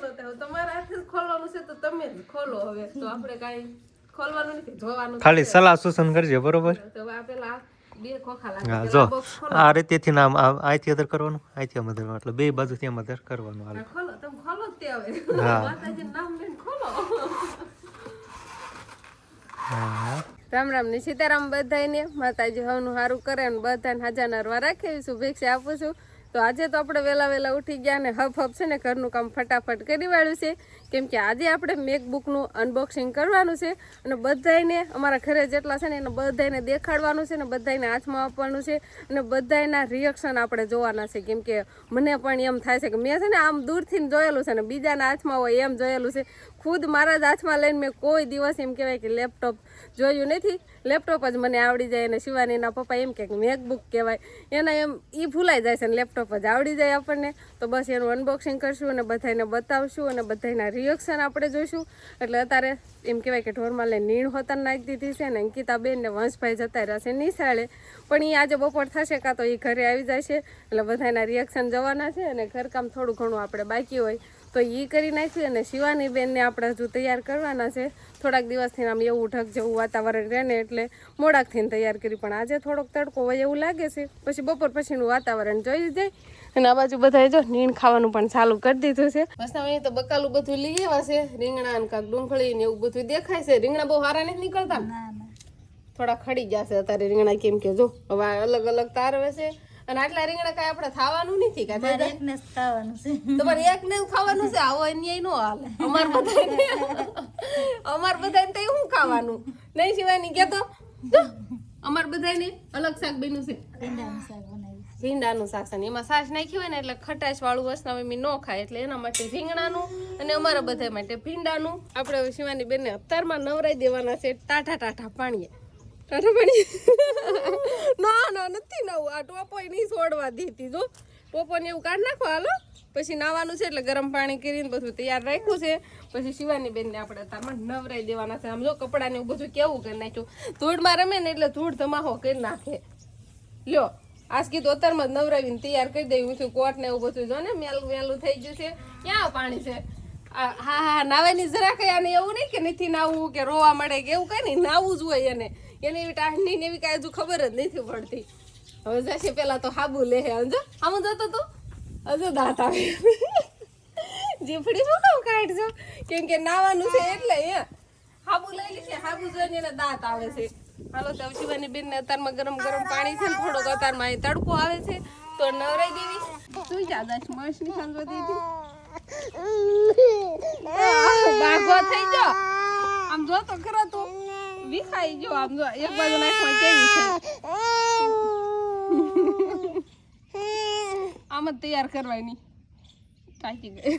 હાલો તો તમારા હાથે ખોલવાનું છે તો તમે જ ખોલો હવે. તો આપણે કાંઈ ખોલવાનું નથી જોવાનું ખાલી સલાહ સૂચન કરજે બરોબર? તો આ પેલા બે ખોખા લાગે જો. આ રીતેથી નામ અહીંથી અધર કરવાનું અહીંથી આમ એટલે બે બાજુથી આમ કરવાનું હાલ. હા, ખોલો તમે ખોલો જ તે હવે. હા. નામ લઈને ખોલો. હા. રામ રામ ને સીતારામ બધાને માતાજી હવનું સારું કરે અને બધાને હાજા નરવા રાખે શુભેચ્છા આપું છું. તો આજે તો આપણે વહેલા વહેલા ઉઠી ગયા ને હફ હફ છે ને ઘરનું કામ ફટાફટ કરી વાળ્યું છે. કેમ કે આજે આપણે મેકબુકનું અનબોક્સિંગ કરવાનું છે અને બધાને અમારા ઘરે જેટલા છે ને એને બધાને દેખાડવાનું છે ને બધાને હાથમાં આપવાનું છે અને બધાના રિએક્શન આપણે જોવાના છે. કેમ કે મને પણ એમ થાય છે કે મેં છે ને આમ દૂરથી જોયેલું છે ને બીજાના હાથમાં હોય એમ જોયેલું છે. ખુદ મારા જ હાથમાં લઈને મેં કોઈ દિવસ એમ કહેવાય કે લેપટોપ જોયું નથી. લેપટોપ જ મને આવડી જાય અને શિવાનીના પપ્પા એમ કે મેકબુક કહેવાય. એના એમ એ ભૂલાઈ જાય છે ને લેપટોપ જ આવડી જાય આપણને. તો બસ એનું અનબોક્સિંગ કરશું અને બધાને બતાવશું અને બધાના રિએક્શન આપણે જોઈશું. એટલે અત્યારે એમ કહેવાય કે ઢોરમાં લઈને નીણ હોતર નાખી દીધી છે ને અંકિતાબેન ને વંશભાઈ જતા રહ્યા છે નિશાળે. પણ એ આજે બપોર થશે કાં તો એ ઘરે આવી જાય છે. એટલે બધાના રિએક્શન જવાના છે અને ઘરકામ થોડું ઘણું આપણે બાકી હોય. તો એ કરી નાખ્યું અને શિવાની બેનને આપણે હજુ તૈયાર કરવાના છે. થોડાક દિવસથી આમ એવું ઢક જેવું વાતાવરણ રહે ને એટલે મોડાકથી તૈયાર કરી પણ આજે થોડોક તડકો હોય એવું લાગે છે. પછી બપોર પછીનું વાતાવરણ જોઈ જાય. અને આ બાજુ બધા જો નીણ ખાવાનું પણ ચાલુ કરી દીધું છે. બસ હવે અહીં તો બકાલું બધું લઈ આવ્યા છે. રીંગણા ને કાંક ડુંગળી ને એવું બધું દેખાય છે. રીંગણા બહુ સારા નથી નીકળતા? થોડા ખડી જશે અત્યારે રીંગણા કેમ કે જો હવે અલગ અલગ તારવે છે. અને આટલા રીંગણા કાંઈ આપણે ખાવાનું નથી કાંઈ એકને જ ખાવાનું છે. તમારે એક ને ખાવાનું છે આવો અન્યાય નો હાલે. અમાર બધાને અમાર બધાને તો શું ખાવાનું. નહીં શિવાની જો, અમાર બધાને અલગ શાક બન્યું છે. ભીંડાનું શાક છે. એમાં સાસ નાખી હોય ને એટલે ખટાશ વાળું મમ્મી ન ખાય એટલે એના માટે રીંગણાનું અને અમારા બધા માટે ભીંડાનું. આપણે શિવાની બેનને અત્યારમાં નવરાઈ દેવાના છે ટાટા ટાટા પાણીએ. ટાઢા પાણી ના ના, નથી નવું. આ ટોપો નહીં છોડવા દીધી જો. ટોપોને એવું કાઢ નાખો, હાલો. પછી નાવાનું છે એટલે ગરમ પાણી કરીને બધું તૈયાર રાખ્યું છે. પછી શિવાની બેનને આપણે તારમાં નવરાઈ દેવાના છે. આમ જો કપડાને એવું બધું કેવું કરી નાખ્યું. ધૂળમાં રમે ને એટલે ધૂળ ધમાહો કરી નાખે. લ્યો, આજ કીધું અત્યારમાં જ નવરાવીને તૈયાર કરી દઈ છું કોટ ને એવું બધું જો ને મેલું મેલું થઈ ગયું છે. ક્યાં પાણી છે? હા હા નાવાની જરા કઈ આને એવું નહીં કે નથી નાવું કે રોવા મળે કે એવું કઈ નહીં. નાવું જ હોય એને. એને એવી ટાઢની ને એવી કાંઈ હજુ ખબર જ નથી પડતી હવે જશે પેલા તો હાબુ લે હે સમજો આમ જતો તું હજુ દાંત આવે જીફડી શું કામ કાઢજો કેમ કે નાવાનું છે એટલે અહીંયા હાબુ લઈ લીધી હાબુ જોઈને એને દાંત આવે છે હાલો તો શિવાની બેન ને અત્યારમાં ગરમ ગરમ પાણી છે ને થોડોક અત્યારમાં અહીં તડકો આવે છે તો નવરાઈ દેવી સુઈ જા દાસ મસની સંગો દીધી બાગો થઈ જો આમ જો તો ખરો તો વિખાઈ ગયો આમ જો, એક બાજુ નાખવા કેવી છે? આમ જ તૈયાર કરવાની થાકી ગઈ.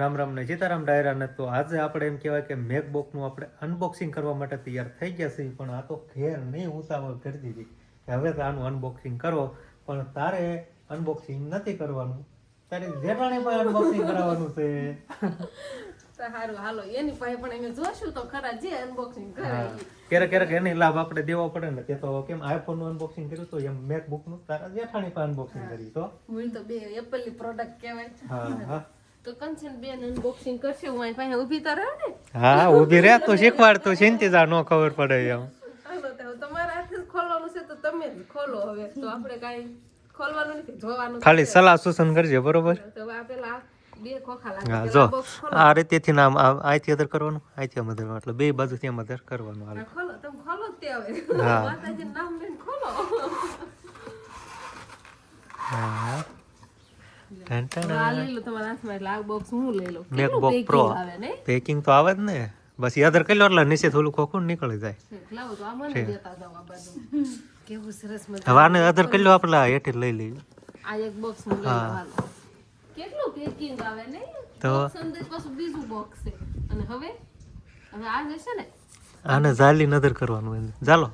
રામ રામ ને સીતારામ ડાયરા તો આજે આપણે એમ કહેવાય કે મેકબોકનું આપણે અનબોક્સિંગ કરવા માટે તૈયાર થઈ ગયા છીએ, પણ આ તો ઘેર નહીં ઉતાવળ કરી દીધી. હવે તો આનું અનબોક્સિંગ કરો, પણ તારે અનબોક્સિંગ નથી કરવાનું. તારે જેઠાણી પાસે અનબોક્સિંગ કરાવવાનું છે? હારું હાલો એની પાસે પણ અમે જોશું તો ખરા જે અનબોક્સિંગ કરે ક્યારેક ક્યારેક એની લાભ આપણે દેવો પડે ને તે તો કેમ આઈફોનનું અનબોક્સિંગ કર્યું તો એમ મેકબુકનું? તારા જેઠાણી પાસે અનબોક્સિંગ કરી તો? મૂળ તો બે એપલની પ્રોડક્ટ કહેવાય. હા હા. તો કંચન બેન અનબોક્સિંગ કરશે હું અહીં પાસે ઊભી તો રહે ને. હા ઊભી રહે તો શીખવાડ તો ચિંતિત ન ખબર પડે એમ. તમારા હાથે ખોલવાનું છે તો તમે જ ખોલો હવે. તો આપણે કાંઈ ખોલવાનું નથી જોવાનું ખાલી સલાહ સૂચન કરજે બરોબર? તો આ પેલા જો. આ રીતેથી નામ આથી અધર કરવાનું આથી આમ અદર એટલે બે બાજુથી આમ અદર કરવાનું હાલ. ખોલો તમે ખોલો તે હવે. હા. માતાજીનું નામ લઈને ખોલો. હા. ટન ટન. આ લઈ લો તમારા હાથમાં એટલે આ બોક્સ હું લઈ લઉં. MacBook બોક્સ નહીં પેકિંગ તો આવે જ ને. બસ અદર કરી લો એટલે નીચે થોડું ખોખું નીકળી જાય. હવે આને અદર કરી લો આપણે હેઠે લઈ લઈએ. આ એક બોક્સનું કેટલું પેકિંગ આવે નહીં? તો? અંદર પાછું બીજું બોક્સ છે. અને હવે? હવે આ જશે ને? આને જાલી નજર કરવાનું હોય. ચાલો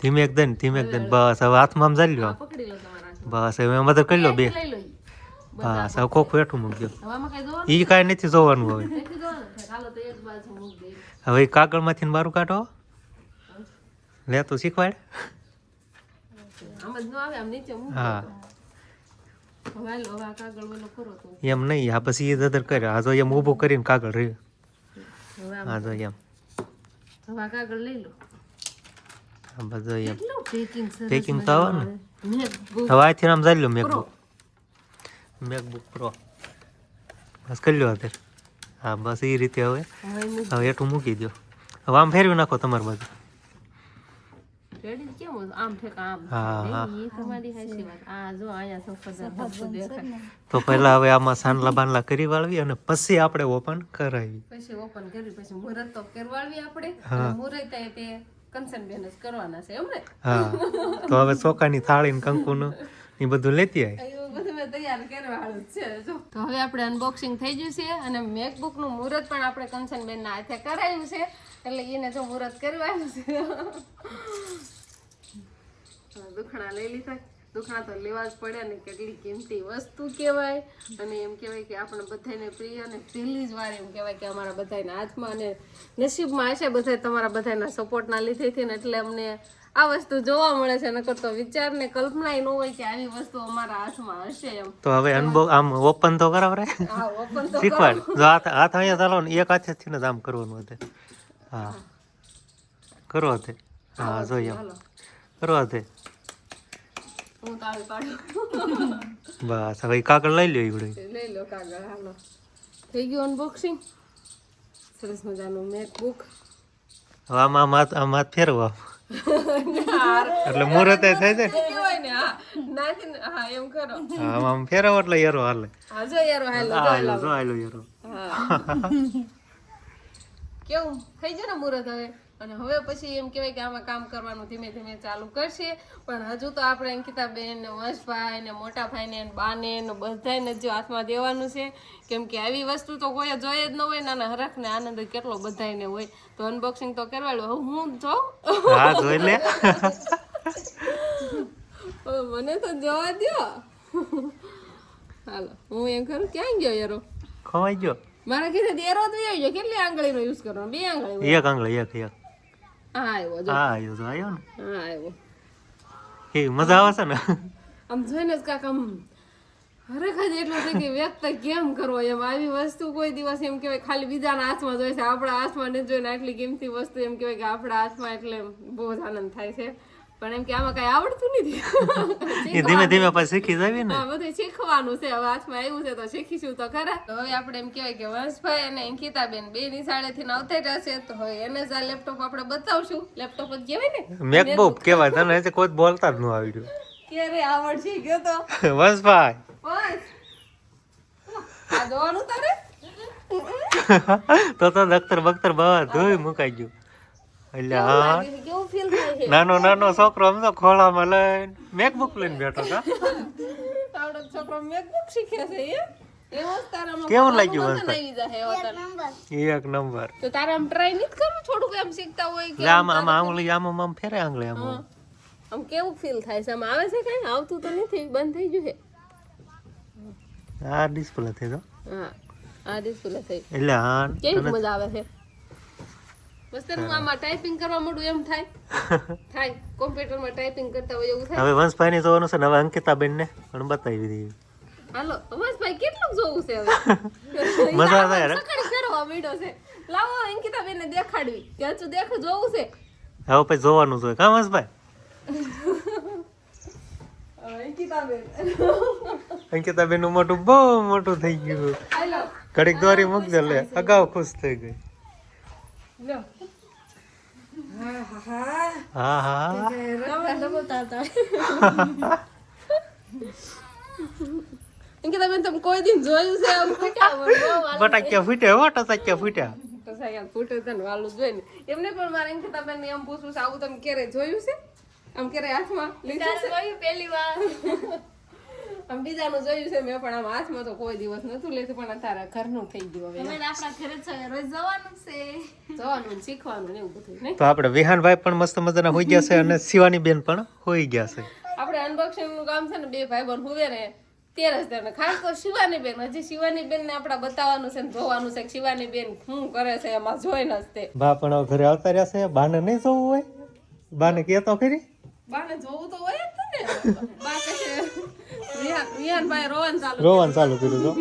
ધીમે એકદમ ધીમે એકદમ બસ હવે હાથમાં આમ જાલી લો. બસ હવે એમ કરી લો બે. લઈ લો ઈ. બસ હવે ખોખું હેઠું મૂકજો કઈ એ કાંઈ નથી જોવાનું હવે. હવે કાગળમાંથી બારું કાઢો લે તો શીખવાડ. હા. એમ નહીં આ પછી એ દદર કરે. આ જો એમ ઊભું કરીને કાગળ રહ્યું. આજો જો એમ. કાગળ લઈ લો. આ બધું એમ. પેકિંગ તો આવે ને. હવે આથી આમ ચાલી લો મેકબુક મેકબુક પ્રો બસ કરી લો અત્યારે હા બસ એ રીતે હવે. હવે મૂક એટલું મૂકી દો. હવે આમ ફેરવી નાખો તમારી બાજુ રેડી કેમ હોય? આમ ઠેક આમ. હા, હા. એ તમારી હાચી વાત. આ જો અહીંયા સફરજન બધું તો પહેલા હવે આમાં સાંડલા બાંડલા કરી વાળવી અને પછી આપણે ઓપન કરાવી. પછી ઓપન કરી પછી મુહૂર્ત તો કરવાડવી આપણે. હા. મુહૂર્ત તે કંચન કરવાના છે એમ ને? હા. તો હવે ચોકાની થાળી ને કંકુ નું એ બધું લેતી આવી બધું મેં તૈયાર કરવાળું છે જો. તો હવે આપણે અનબોક્સિંગ થઈ ગયું છે અને મેકબુકનું મુહૂર્ત પણ આપણે કંચન બેન ના હાથે કરાયું છે. એટલે એને જો મુહૂર્ત કરવાનું છે. દુખણા લઈ લીધા. દુખણા તો લેવા જ પડે ને કેટલી કિંમતી વસ્તુ કહેવાય. અને એમ કહેવાય કે આપણે બધાને પ્રિય અને પહેલી જ વાર એમ કહેવાય કે અમારા બધાના હાથમાં અને નસીબમાં હશે. બધા તમારા બધાના સપોર્ટના લીધેથી ને એટલે અમને આ વસ્તુ જોવા મળે છે નકર તો વિચાર ને કલ્પના ન હોય કે આવી વસ્તુ અમારા હાથમાં હશે એમ. તો હવે અનબો આમ ઓપન તો ઓપન તો શીખવાડ. જો હાથ હાથ અહીંયા ચાલો ને એક હાથેથી ને જ આમ કરવાનું હતું. હા. કરો તે હા જોઈએ. કરો તે બસ હવે કાગળ લઈ લ્યો ઈવડે. લઈ લો કાગળ હાલો. થઈ ગયું અનબોક્સિંગ સરસ મજાનું મેકબુક હવે આમાં આમ ફેરવા હાથ. એટલે મુહૂર્ત એ થાય છે કેવાય ને હા. નાખીને હા એમ કરો. હા, આમ આમ ફેરવો એટલે યરો હાલે. હા જો યાર હાલો જો હાલો. યરો. કેવું? થઈ જાય ને મુહૂર્ત હવે? અને હવે પછી એમ કહેવાય કે આમાં કામ કરવાનું ધીમે ધીમે ચાલુ કરશે. પણ હજુ તો આપણે અંકિતાબેન ને વંશભાઈ ને મોટા ભાઈને ને બાને ને બધાને જ હાથમાં દેવાનું છે. કેમ કે આવી વસ્તુ તો કોઈ જોઈએ જ ન હોય નાના હરખ ને આનંદ કેટલો બધાને હોય. તો અનબોક્સિંગ તો કરવાડું. હવે હું જોઉં? હા જોઈ લે. મને તો જોવા દ્યો. હાલો હું એમ કરું ક્યાં ગયો યારો ખવાઈ ગયો. મારા ઘરે દેરો તો ગયો કેટલી આંગળીનો યુઝ કરવાનો? બે આંગળી એક આંગળી એક એક. હા આવ્યો જો. હા આવ્યો તો આવ્યો ને. હા આવ્યો એ મજા આવે છે ને? આમ જોઈને જ કાક આમ ખરેખર જ એટલું છે કે વ્યક્ત કેમ કરવો એમ? આવી વસ્તુ કોઈ દિવસ એમ કહેવાય ખાલી બીજાના હાથમાં જોઈ છે આપણા હાથમાં નથી જોઈને આટલી કિંમતી વસ્તુ એમ કહેવાય કે આપણા હાથમાં એટલે બહુ જ આનંદ થાય છે. પણ એમ કે આમાં કઈ આવડતું નથી. એ ધીમે ધીમે પછી શીખી જવી ને. બધું શીખવાનું છે. હવે હાથમાં આવ્યું છે તો શીખીશું તો ખરા. તો હવે આપણે એમ કહેવાય કે વંશભાઈ અને અંકિતાબેન બે નિશાળેથી આવતા રહેશે તો હવે એને જ આ લેપટોપ આપણે બતાવશું. લેપટોપ જ કહેવાય ને? મેકબુક કહેવાય. તને એ કોઈ બોલતા જ ન આવડ્યું ક્યારે આવડશે ગયો તો વંશભાઈ. વંશ. આ જોવાનું તારે? તો તો દખ્તર બખ્તર બધું મુકાઈ ગયું. એટલે હા કેવું ફીલ થાય નાનો નાનો છોકરો આમ તો ખોળામાં લઈને મેકબુક લઈને બેઠો તારામાં કેવું લાગ્યું. એક નંબર. તો તારે આમ ટ્રાય નહીં કરું થોડુંક એમ શીખતા હોય કે આમ આમાં આમાં આંગળી આમ આમ ફેરે આંગળી આમ. આમ કેવું ફીલ થાય છે? આમ આવે છે કઈ? આવતું તો નથી બંધ થઈ ગયું છે? આ ડિસ્પ્લે થઈ તો હા આ ડિસ્પ્લે થઈ એટલે હા કેવી મજા આવે છે? બસ હું આમાં ટાઈપિંગ કરવા માંડું એમ થાય. થાય. કોમ્પ્યુટરમાં ટાઈપિંગ કરતા હોય એવું થાય. હવે વંશભાઈ ને જોવાનું છે ને હવે અંકિતાબેન ને પણ બતાવી દીધી. હાલો ભાઈ કેટલું જોવું છે હવે? મજા આવે યાર. સકડી ફેરવા માંડ્યો છે. લાવો અંકિતા બેન દેખાડવી. કે હજુ દેખ જોવું છે? હવે પછી જોવાનું જોઈએ કા વંશભાઈ? અંકિતા બેનનું મોટું બહુ મોટું થઈ ગયું. ઘડીક દોરી મૂકજે લે. અગાઉ ખુશ થઈ ગઈ. લો. હા હા અંકિતા બેન તમે કોઈ દિન જોયું છે આમ ફૂટ્યા બટાક્યા ફૂટ્યા હો. ટસાક્યા ફૂટ્યા સાહેબ ફૂટે તને વાલું જોઈને એમને પણ મારે અંકિતા બેન એમ પૂછવું છે આવું તમે ક્યારે જોયું છે આમ ક્યારે હાથમાં લીધું છે પહેલી વાર આમ બીજાનું જોયું છે મેં પણ આમ હાથમાં તો કોઈ દિવસ નતું લેતું પણ તારા ઘરનું થઈ ગયું હવે. આપણા ઘરે છે રોજ જવાનું છે. જવાનું શીખવાનું ને એવું બધું નહીં? તો આપણે વિહાનભાઈ પણ મસ્ત મજાના હોઈ ગયા છે અને શિવાની બેન પણ હોઈ ગયા છે. આપણે અનબોક્સિંગનું કામ છે ને બે ભાઈ બંધ હોવે ને તેર જ તેને ખાસ તો શિવાની બેન હજી શિવાની બેન ને આપણે બતાવવાનું છે ને જોવાનું છે શિવાની બેન શું કરે છે એમાં જોઈને જ તે બા પણ હવે ઘરે આવતા રહ્યા છે બાને નહીં જોવું હોય? બાને કેતો ખરી? બાને જોવું તો હોય જ ને. બા રોવાનું ચાલુ કર્યું. તો?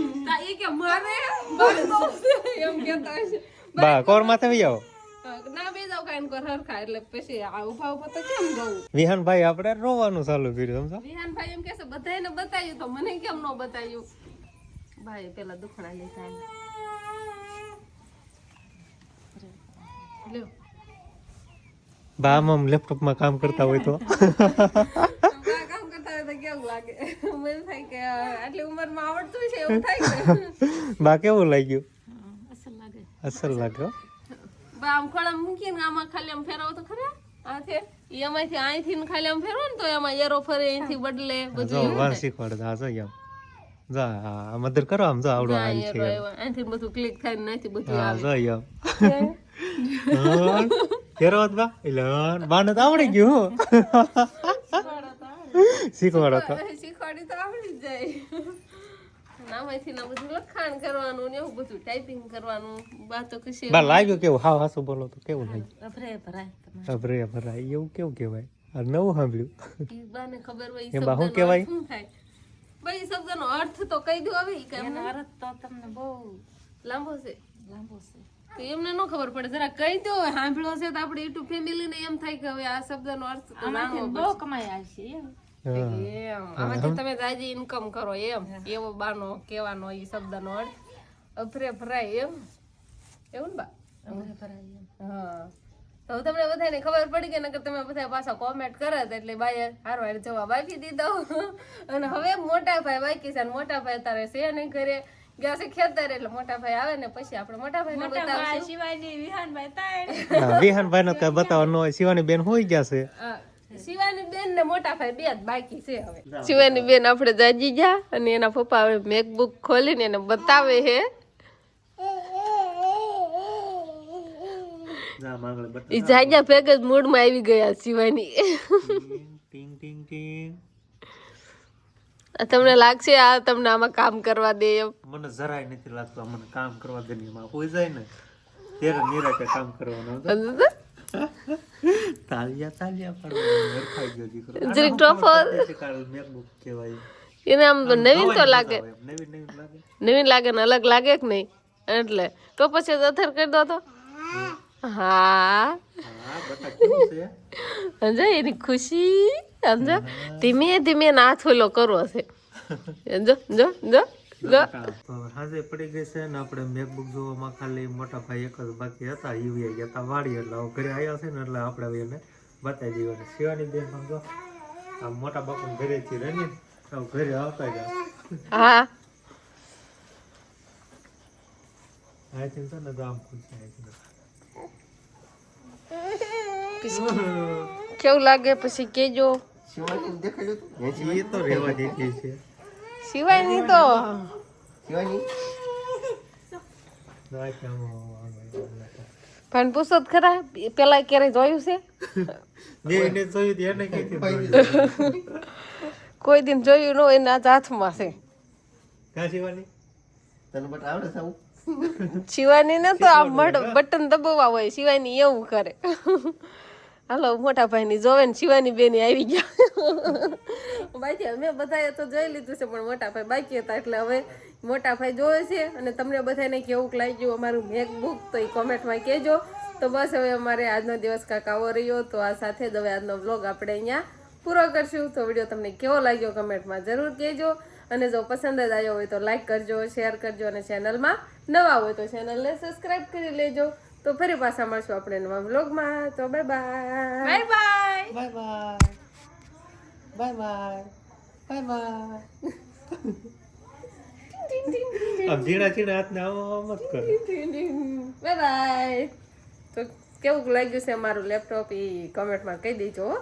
બા કોર માથે ભાઈ આવો? વિહાનભાઈ આપણે મને કેમ ન બતાવ્યું? ભાઈ પેલા દુખણા બા આમ લેપટોપમાં કામ કરતા હોય તો. કામ કરતા હોય તો કેવું લાગે? મને થાય કે આટલી ઉંમરમાં આવડતું છે એવું થાય કે બા કેવું લાગ્યું? અસલ લાગે. અસલ લાગ્યો બા આમ ખોળા મૂકીને આમાં ખાલી આમ ફેરવો તો ખરા? આથે એમાંથી અહીંથી ને ખાલી આમ ફેરવો ને તો એમાં એરો ફરે અહીંથી બદલે બધું વાર શીખવાડે આ જો એમ જા મદદ કરો આમ જો આવડો આ હાલ છે અહીંથી બધું ક્લિક થાય ને અહીંથી બધું આવે. જો. ફેરવો તો બા. બાને તો આવડી ગયું શીખવાડો તો શીખવાડી તો આવડી જાય. નામાંથી ના બધું લખાણ કરવાનું ને એવું બધું ટાઈપિંગ કરવાનું બા તો કશી બા લાગ્યો કેવું? હાવ હાસું બોલો તો કેવું લાગ્યું? અભરે ભરાય અભરે ભરાય. એવું કેવું કહેવાય? આ નવું સાંભળ્યું. બાને ખબર હોય એ બા શું કહેવાય? અર્થ શું થાય? ભાઈ શબ્દનો અર્થ તો કહી દો હવે કે એનો અર્થ તો તમને બહુ લાંબો છે. લાંબો છે. તો એમને ન ખબર પડે જરા કહી દો સાંભળો છે તો આપણે યુટ્યુબ ફેમિલી ને એમ થાય કે હવે આ શબ્દનો અર્થ તો બહુ કમાઈ આવશે એમ. આમાંથી તમે જાજી ઇન્કમ કરો એમ. એવો બાનો કહેવાનો એ શબ્દનો અર્થ. અફરે ફરાય એમ. એવું ને બા? અફરે ફરાય એમ. હા. તો તમને બધાને ખબર પડી કે નકર તમે બધા પાછા કોમેન્ટ કરે તો એટલે બાય હારો હાર જવાબ આપી દીધો. અને હવે મોટા ભાઈ બાકી છે અને મોટા ભાઈ તારે છે ને ઘરે. ગયા છે ખેતર એટલે મોટા ભાઈ આવે ને પછી આપણે મોટા ભાઈને મોટા ભાઈ બતાવશું શિવાજી વિહાનભાઈ તાય વિહાનભાઈ નો કઈ બતાવવાનો હોય શિવાની બેન હોઈ ગયા છે. શિવાની બેન ને મોટા ભાઈ બે જ બાકી છે હવે. શિવાની બેન આપણે જાજી ગયા અને એના પપ્પા હવે મેકબુક ખોલીને એને બતાવે હે જા એ જાગ્યા ભેગ જ મૂડમાં આવી ગયા શિવાની. તમને લાગશે આ તમને આમાં કામ કરવા દે એમ. મને જરાય નથી લાગતું મને કામ કરવા દે એમાં. હોઈ જાય ને ત્યારે નિરાતે કામ કરવાનું તાલિયા તાલિયા હરખાઈ ગયો દીકરો. જરીક ટોફર મેકબુક કહેવાય? એને આમ તો નવીન તો લાગે. નવીન લાગે? નવીન લાગે ને અલગ લાગે કે નહીં? એટલે. તો પછી અથર કરી દો તો. હા. સમજો એની ખુશી. સમજો ધીમે ધીમે નાથ ઓલો કરવો છે. જો જો જો. હાજે પડી ગઈ છે ને આપણે મેકબુક જોવામાં ખાલી મોટા ભાઈ એક જ બાકી હતા યુવી ગયા હતા વાડી એટલે ઘરે આવ્યા છે ને એટલે આપણે હવે એને બતાવી દઈએ શિવાની બેન સમજો આ મોટા બાપુ ઘરેથી રમી હવે ઘરે આવતા ગયા. હા. આઈ છે ને તો આમ ખુશ ચિંતા કેવું લાગે? પછી કેજો. એ તો રેવા દીધી છે. શિવાની તો. શિવાની પણ પૂછો જ ખરા પેલા ક્યારે જોયું છે? કોઈ દિન જોયું ન એના હાથમાં છે. શિવાની? ને તો આ બટન દબાવવા હોય શિવાની એવું કરે. હાલો, મોટા ભાઈ ની જોવે ને શિવાની બેની આવી ગયા. બાકી અમે બધાએ તો જોઈ લીધું છે, પણ મોટા ભાઈ બાકી હતા, એટલે હવે મોટા ભાઈ જોવે છે અને તમને બધાને કેવું લાગ્યું અમારું મેકબુક તો એ કોમેન્ટમાં કહેજો. તો બસ હવે અમારે આજનો દિવસ કાંક આવો રહ્યો, તો આ સાથે જ હવે આજનો બ્લોગ આપણે અહીંયા પૂરો કરશું. તો વીડિયો તમને કેવો લાગ્યો કમેન્ટમાં જરૂર કહેજો. અને જો પસંદ જ આવ્યો હોય તો લાઇક કરજો, શેર કરજો અને ચેનલમાં નવા હોય તો ચેનલને સબસ્ક્રાઈબ કરી લેજો. તો ફરી પાછા મળશું આપણે નવા વ્લોગમાં. તો bye bye bye bye bye bye bye bye bye ઝીણા ઝીણા હાથને આમ મત કરો. બાય બાય તો કેવું લાગ્યું છે મારું લેપટોપ એ કમેન્ટમાં કહી દેજો હો.